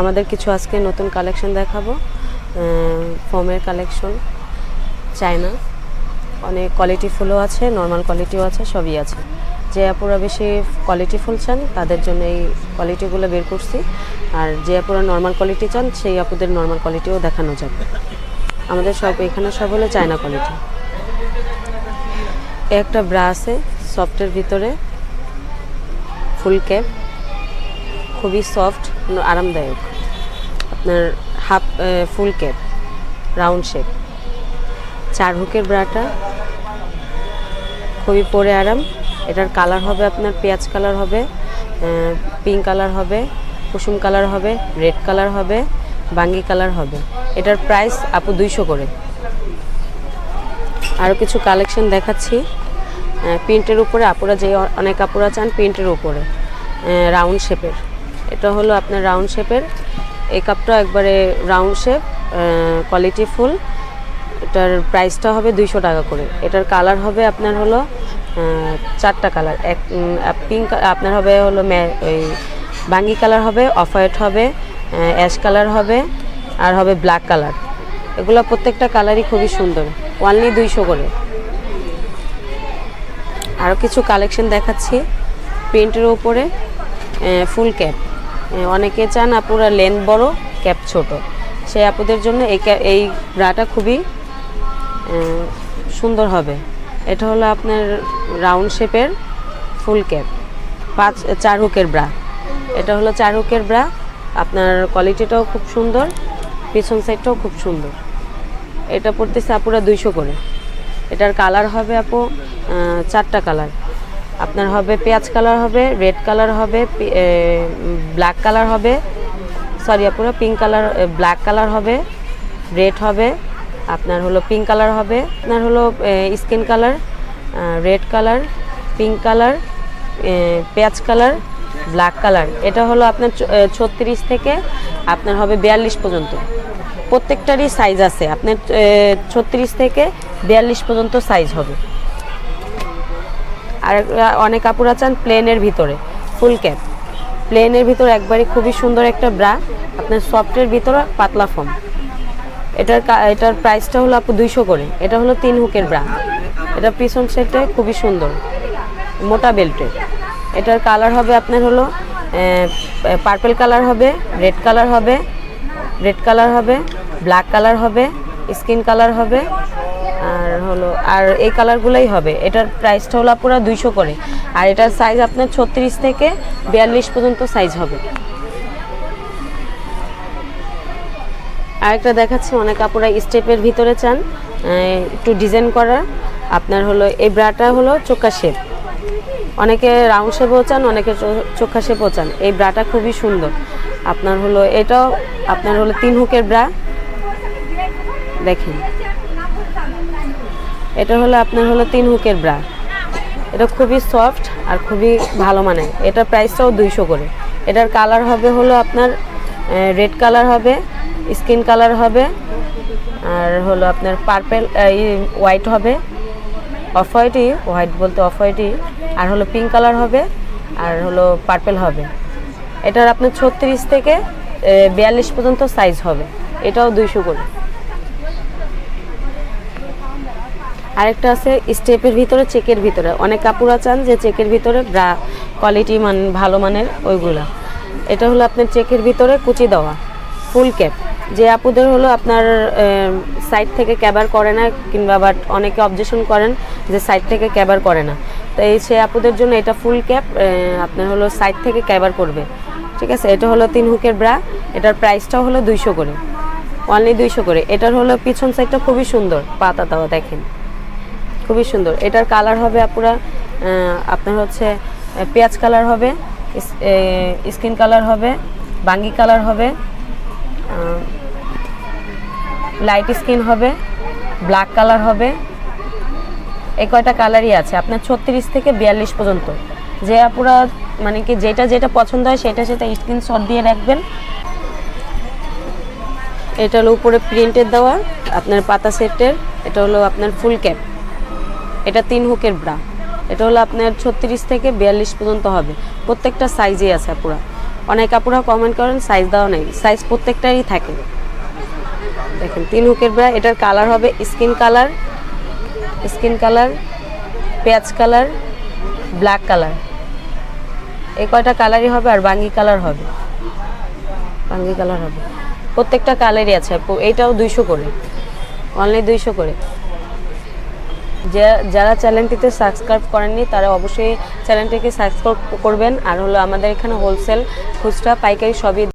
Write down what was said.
আমাদের কিছু আজকে নতুন কালেকশন দেখাবো। ফোমের কালেকশন চায়না। অনেক কোয়ালিটি ফুলও আছে নর্মাল কোয়ালিটিও আছে, সবই আছে। যে আপুরা বেশি কোয়ালিটি ফুল চান, তাদের জন্য এই কোয়ালিটিগুলো বের করছি। আর যে আপুরা নর্মাল কোয়ালিটি চান, সেই আপুদের নর্মাল কোয়ালিটিও দেখানো যাবে। আমাদের সব এখানে সব হলো চায়না কোয়ালিটি একটা ব্রা আছে সফটের ভিতরে ফুল ক্যাপ খুবই সফট আরামদায়ক। আপনার half full cap round shape চার হুকের ব্রাটা, খুবই পরে আরাম। এটার কালার হবে আপনার পেঁয়াজ কালার হবে পিঙ্ক কালার হবে, কুসুম কালার হবে রেড কালার হবে, বাঙ্গি কালার হবে। এটার প্রাইস আপু দুইশো করে। আরও কিছু কালেকশন দেখাচ্ছি। প্রিন্টের উপরে আপুরা যে অনেক আপুরা চান প্রিন্টের উপরে। রাউন্ড শেপের এটা হলো আপনার রাউন্ড শেপের এই কাপটা একবারে রাউন্ড শেপ কোয়ালিটি ফুল এটার প্রাইসটা হবে দুইশো টাকা করে। এটার কালার হবে আপনার হলো চারটা কালার এক পিঙ্ক আপনার হবে হলো ম্যা- ওই বাঙ্গি কালার হবে অফ হোয়াইট হবে অ্যাশ কালার হবে, আর হবে ব্ল্যাক কালার এগুলো প্রত্যেকটা কালারই খুবই সুন্দর। ওয়ানলি দুইশো করে। আরও কিছু কালেকশন দেখাচ্ছি। প্রিন্টের ওপরে ফুল ক্যাপ অনেকে চান আপুরা লেন্থ বড়, ক্যাপ ছোট। সেই আপুদের জন্য এই এই ব্রাটা খুবই সুন্দর হবে। এটা হলো আপনার রাউন্ড শেপের ফুল ক্যাপ, পাঁচ, চার হুকের ব্রা। এটা হলো চার হুকের ব্রা। আপনার কোয়ালিটিটাও খুব সুন্দর, পিছন সাইডটাও খুব সুন্দর। এটা পড়তেছে আপুরা দুইশো করে। এটার কালার হবে আপু চারটা কালার। আপনার হবে পেঁয়াজ কালার হবে রেড কালার হবে ব্ল্যাক কালার হবে সরি আপুরা পিঙ্ক কালার ব্ল্যাক কালার হবে রেড হবে, আপনার হলো পিঙ্ক কালার হবে, আপনার হলো skin colour red colour pink colour পেঁয়াজ কালার ব্ল্যাক কালার। এটা হলো আপনার ছত্রিশ থেকে আপনার হবে বিয়াল্লিশ পর্যন্ত। প্রত্যেকটারই সাইজ আছে। আপনার ছত্রিশ থেকে বিয়াল্লিশ পর্যন্ত সাইজ হবে। আর অনেক কাপড় চান প্লেনের ভিতরে ফুল ক্যাপ প্লেনের ভিতরে একবারে খুবই সুন্দর একটা ব্রা আপনার সফটের ভিতরে পাতলা ফর্ম এটার এটার প্রাইসটা হলো আপু দুইশো করে, এটা হলো তিন হুকের ব্রা এটা পিছন সেটে খুবই সুন্দর, মোটা বেল্টের এটার কালার হবে আপনার হলো পার্পেল কালার হবে রেড কালার হবে রেড কালার হবে ব্ল্যাক কালার হবে স্কিন কালার হবে হলো, আর এই কালারগুলোই হবে। এটার প্রাইসটা হলো পুরো দুইশো করে। আর এটার সাইজ আপনার ছত্রিশ থেকে বিয়াল্লিশ পর্যন্ত সাইজ হবে। আরেকটা দেখাচ্ছি, অনেক কাপড়া স্টেপের ভিতরে চান। একটু ডিজাইন করা। আপনার হলো, এই ব্রাটা হলো চোখা শেপ অনেকে রাউন্ড শেপও চান, অনেকে চোখা শেপও চান। এই ব্রাটা খুবই সুন্দর। আপনার হলো, এটাও আপনার হলো তিন হুকের ব্রা। দেখেন। এটা হলো আপনার হলো তিন হুকের ব্রা। এটা খুবই সফট আর খুবই ভালো মানে এটার প্রাইসটাও দুইশো করে। এটার কালার হবে হলো আপনার রেড কালার হবে স্কিন কালার হবে, আর হলো আপনার পার্পেল হোয়াইট হবে। অফ হোয়াইটই হোয়াইট বলতে অফ হোয়াইটই আর হলো পিঙ্ক কালার হবে, আর হলো পার্পেল হবে। এটার আপনার ছত্রিশ থেকে বিয়াল্লিশ পর্যন্ত সাইজ হবে। এটাও দুইশো করে। আরেকটা আছে স্টেপের ভিতরে, চেকের ভিতরে। অনেক কাপড়া চান যে চেকের ভিতরে ব্রা কোয়ালিটি মান, ভালো মানের ওইগুলা। এটা হলো আপনার চেকের ভিতরে কুচি দেওয়া, ফুল ক্যাপ। যে আপুদের হলো আপনার সাইড থেকে ক্যাবার করে না, কিংবা বাট অনেকে অবজেকশন করেন যে সাইড থেকে ক্যাবার করে না। তো এই সে আপুদের জন্য এটা ফুল ক্যাপ আপনার হলো সাইড থেকে ক্যাবার করবে। ঠিক আছে? এটা হলো তিন হুকের ব্রা এটার প্রাইসটাও হলো দুইশো করে। অনলি দুইশো করে। এটার হলো পিছন সাইডটা খুবই সুন্দর, পাতা তাও দেখেন। খুবই সুন্দর। এটার কালার হবে আপুরা আপনার হচ্ছে পেঁয়াজ কালার হবে স্কিন কালার হবে, বাঙ্গি কালার হবে লাইট স্কিন হবে ব্ল্যাক কালার হবে। এই কয়টা কালারই আছে? আপনার ছত্রিশ থেকে বিয়াল্লিশ পর্যন্ত। যে আপুরা মানে কি যেটা যেটা পছন্দ হয় সেটা সেটা স্ক্রিনশট দিয়ে রাখবেন। এটা হলো উপরে প্রিন্টের দেওয়া, আপনার পাতা সেটের, এটা হলো আপনার ফুল ক্যাপ এটা তিন হুকের ব্রা। এটা হলো আপনার ছত্রিশ থেকে বিয়াল্লিশ পর্যন্ত হবে। প্রত্যেকটা সাইজে আছে পুরা অনেক আপুরা কমেন্ট করেন সাইজ দেওয়া নেই। সাইজ প্রত্যেকটারই থাকে। দেখেন, তিন হুকের ব্রা। এটার কালার হবে স্কিন কালার স্কিন কালার পেঁয়াজ কালার ব্ল্যাক কালার এই কয়টা কালারই হবে আর বাঙ্গি কালার হবে। বাঙ্গি কালার হবে। প্রত্যেকটা কালারই আছে এইটাও দুইশো করে। অনলি দুইশো করে। যারা চ্যানেলটিতে সাবস্ক্রাইব করেননি, তারা অবশ্যই চ্যানেলটিকে সাবস্ক্রাইব করবেন। আর হলো আমাদের এখানে হোলসেল খুচরা, পাইকারি সবই